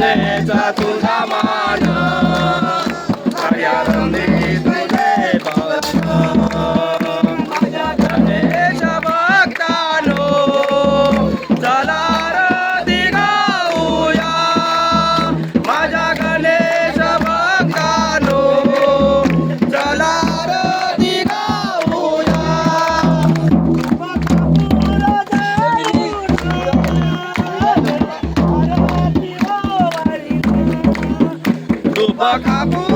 प्रज्ञेचा तुझा मान The couple